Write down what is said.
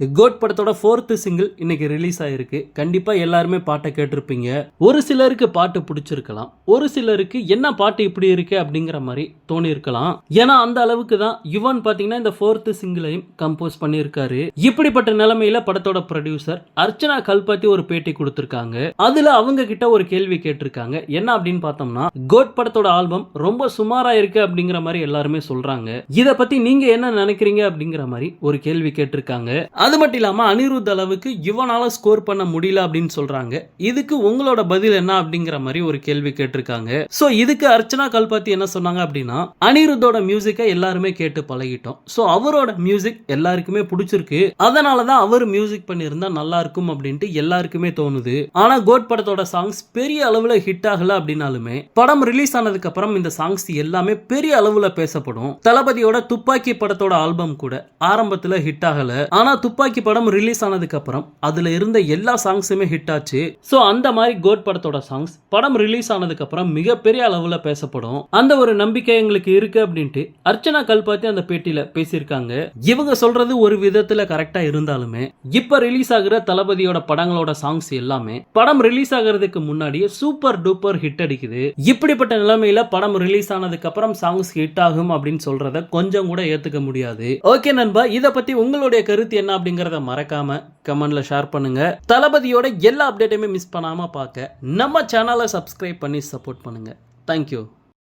Code படத்தோட fourth single இன்னைக்கு release ஆயிருக்கு. கண்டிப்பாக எல்லாருமே பாட்டை கேட்டிருப்பீங்க. ஒரு சிலருக்கு பாட்டு பிடிச்சிருக்கலாம். ஒரு சிலருக்கு என்ன பாட்டு இப்படி இருக்கு அப்படிங்கிற மாதிரி தோணி இருக்கலாம் ஏன்னா அந்த அளவுக்கு தான் யுவன் பாத்தீங்கன்னா இந்த ஃபோர்த்து சிங்கிளையும் கம்போஸ் பண்ணியிருக்காரு. இப்படிப்பட்ட நிலைமையில படத்தோட ப்ரொடியூசர் அர்ச்சனா கல்பாத்தி ஒரு பேட்டி கொடுத்துருக்காங்க. அதுல அவங்க கிட்ட ஒரு கேள்வி கேட்டிருக்காங்க. என்ன அப்படின்னு பார்த்தோம்னா கோட் படத்தோட ஆல்பம் ரொம்ப சுமாரா இருக்கு அப்படிங்கிற மாதிரி எல்லாருமே சொல்றாங்க. இதை பத்தி நீங்க என்ன நினைக்கிறீங்க அப்படிங்கிற மாதிரி ஒரு கேள்வி கேட்டிருக்காங்க. அது மட்டும் இல்லாமல் அனிருத் அளவுக்கு இவனால ஸ்கோர் பண்ண முடியல அப்படின்னு சொல்றாங்க. இதுக்கு உங்களோட பதில் என்ன அப்படிங்கிற மாதிரி ஒரு கேள்வி கேட்டிருக்காங்க. ஸோ இதுக்கு அர்ச்சனா கல்பாத்தி என்ன சொன்னாங்க அப்படின்னா அனிருத்தோட மியூசிக்கை எல்லாருமே கேட்டு பழகிட்டோம். ஸோ அவரோட மியூசிக் எல்லாருக்குமே பிடிச்சிருக்கு. அதனாலதான் அவர் மியூசிக் பண்ணியிருந்தா நல்லா இருக்கும் அப்படின்ட்டு எல்லாருக்குமே தோணுது. ஆனா கோட் படத்தோட சாங்ஸ் பெரிய அளவுல ஹிட் ஆகல அப்படின்னாலுமே படம் ரிலீஸ் ஆனதுக்கு அப்புறம் இந்த சாங்ஸ் எல்லாமே பெரிய அளவுல பேசப்படும். தளபதியோட துப்பாக்கி படத்தோட ஆல்பம் கூட ஆரம்பத்தில் ஹிட் ஆகல. ஆனால் துப்பாக்கி துப்பாக்கி படம் ரிலீஸ் ஆனதுக்கு அப்புறம் அதுல இருந்த எல்லா சாங்ஸுமே ஹிட் ஆச்சு. ஸோ அந்த மாதிரி கோட் படத்தோட சாங்ஸ் படம் ரிலீஸ் ஆனதுக்கு அப்புறம் மிகப்பெரிய அளவுல பேசப்படும். அந்த ஒரு நம்பிக்கை எங்களுக்கு இருக்கு அப்படின்ட்டு அர்ச்சனா கல்பாத்தி அந்த பேட்டியில் பேசியிருக்காங்க. இவங்க சொல்றது ஒரு விதத்தில் கரெக்டா இருந்தாலுமே இப்போ ரிலீஸ் ஆகுற தளபதியோட படங்களோட சாங்ஸ் எல்லாமே படம் ரிலீஸ் ஆகிறதுக்கு முன்னாடியே சூப்பர் டூப்பர் ஹிட் அடிக்குது. இப்படிப்பட்ட நிலைமையில படம் ரிலீஸ் ஆனதுக்கு அப்புறம் சாங்ஸ் ஹிட் ஆகும் அப்படின்னு சொல்றத கொஞ்சம் கூட ஏத்துக்க முடியாது. ஓகே நண்பா இத பத்தி உங்களுடைய கருத்து என்ன அப்படிங்கிறத மறக்காம கமெண்ட்ல ஷேர் பண்ணுங்க. தளபதியோட எல்லா அப்டேட்டையுமே மிஸ் பண்ணாம பார்க்க நம்ம சேனலை சப்ஸ்கிரைப் பண்ணி சப்போர்ட் பண்ணுங்க. தேங்க்யூ